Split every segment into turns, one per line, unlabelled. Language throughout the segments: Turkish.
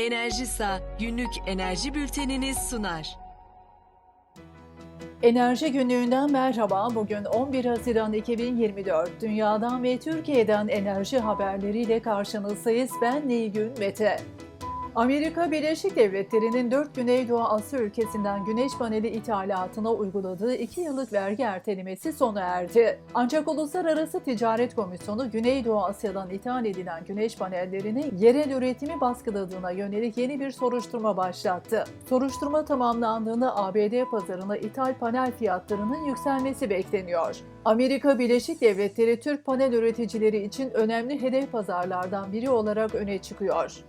Enerjisa günlük enerji bülteniniz sunar.
Enerji günlüğünden merhaba. Bugün 11 Haziran 2024. Dünyadan ve Türkiye'den enerji haberleriyle karşınızdayız. Ben Nilgün Mete. Amerika Birleşik Devletleri'nin 4 Güneydoğu Asya ülkesinden güneş paneli ithalatına uyguladığı 2 yıllık vergi ertelemesi sona erdi. Ancak Uluslararası Ticaret Komisyonu Güneydoğu Asya'dan ithal edilen güneş panellerini yerel üretimi baskıladığına yönelik yeni bir soruşturma başlattı. Soruşturma tamamlandığında ABD pazarına ithal panel fiyatlarının yükselmesi bekleniyor. Amerika Birleşik Devletleri Türk panel üreticileri için önemli hedef pazarlardan biri olarak öne çıkıyor.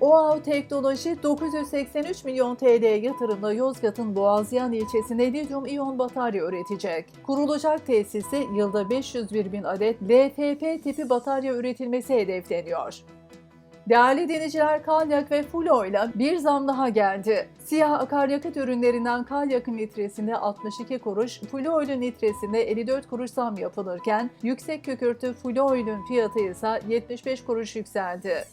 OAV Teknoloji 983 milyon TL yatırımla Yozgat'ın Boğazyan ilçesinde lityum iyon batarya üretecek. Kurulacak tesiste yılda 501 bin adet LFP tipi batarya üretilmesi hedefleniyor. Değerli denizciler Kalyak ve Fulo ile bir zam daha geldi. Siyah akaryakıt ürünlerinden Kalyak'ın litresinde 62 kuruş, Fuloil'ün litresinde 54 kuruş zam yapılırken yüksek kükürtü Fuloil'ün fiyatı ise 75 kuruş yükseldi.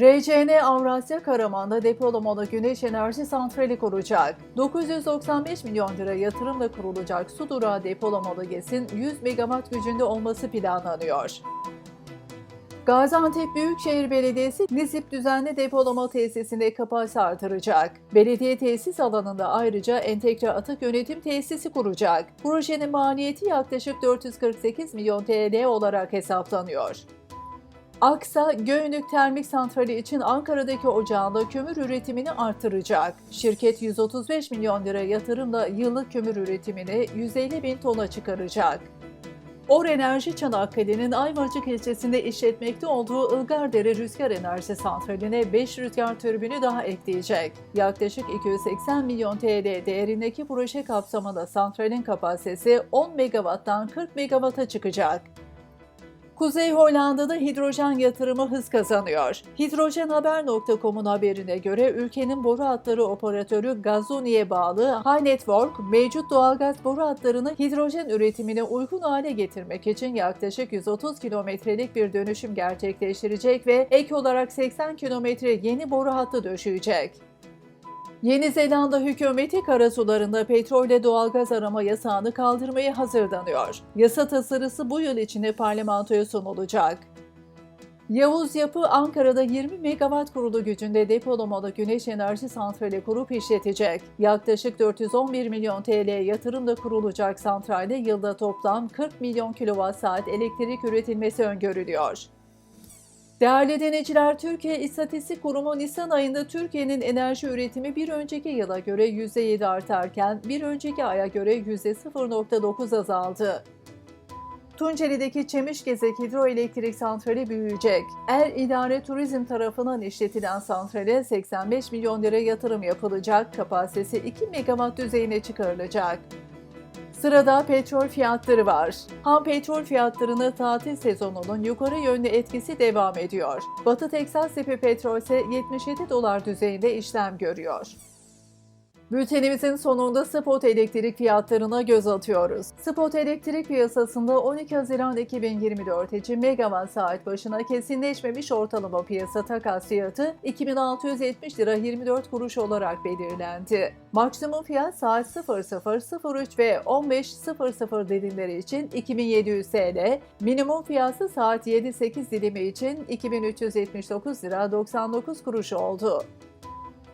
RCN Avrasya Karaman'da depolamalı güneş enerji santrali kuracak. 995 milyon lira yatırımla kurulacak su durağı depolamalı GES'in 100 megawatt gücünde olması planlanıyor. Gaziantep Büyükşehir Belediyesi Nisip düzenli depolama tesisinde kapasite artıracak. Belediye tesis alanında ayrıca entegre atık yönetim tesisi kuracak. Projenin maliyeti yaklaşık 448 milyon TL olarak hesaplanıyor. Aksa, Göynük Termik Santrali için Ankara'daki ocağında kömür üretimini artıracak. Şirket 135 milyon lira yatırımla yıllık kömür üretimini 150 bin tona çıkaracak. Or Enerji Çanakkale'nin Ayvacık ilçesinde işletmekte olduğu Ilgardere Rüzgar Enerji Santrali'ne 5 rüzgar türbünü daha ekleyecek. Yaklaşık 280 milyon TL değerindeki proje kapsamında santralin kapasitesi 10 megawatttan 40 megawatta çıkacak. Kuzey Hollanda'da hidrojen yatırımı hız kazanıyor. Hidrojenhaber.com'un haberine göre ülkenin boru hatları operatörü Gazuni'ye bağlı High Network, mevcut doğalgaz boru hatlarını hidrojen üretimine uygun hale getirmek için yaklaşık 130 kilometrelik bir dönüşüm gerçekleştirecek ve ek olarak 80 kilometre yeni boru hattı döşeyecek. Yeni Zelanda hükümeti karasularında petrol ve doğalgaz arama yasağını kaldırmaya hazırlanıyor. Yasa tasarısı bu yıl içinde parlamentoya sunulacak. Yavuz Yapı Ankara'da 20 megawatt kurulu gücünde depolamalı güneş enerji santrali kurup işletecek. Yaklaşık 411 milyon TL yatırımla kurulacak santralde yılda toplam 40 milyon kilowatt saat elektrik üretilmesi öngörülüyor. Değerli deneyiciler, Türkiye İstatistik Kurumu Nisan ayında Türkiye'nin enerji üretimi bir önceki yıla göre %7 artarken bir önceki aya göre %0.9 azaldı. Tunceli'deki Çemişgezek Hidroelektrik Santrali büyüyecek. Er İdare Turizm tarafından işletilen santrale 85 milyon lira yatırım yapılacak, kapasitesi 2 megawatt düzeyine çıkarılacak. Sırada petrol fiyatları var. Ham petrol fiyatlarını tatil sezonunun yukarı yönlü etkisi devam ediyor. Batı Teksas tipi petrol ise 77 dolar düzeyinde işlem görüyor. Bültenimizin sonunda spot elektrik fiyatlarına göz atıyoruz. Spot elektrik piyasasında 12 Haziran 2024 için megawatt saat başına kesinleşmemiş ortalama piyasa takas fiyatı 2670 lira 24 kuruş olarak belirlendi. Maksimum fiyat saat 00.03 ve 15.00 dilimleri için 2700 TL, minimum fiyatı saat 7-8 dilimi için 2379 lira 99 kuruş oldu.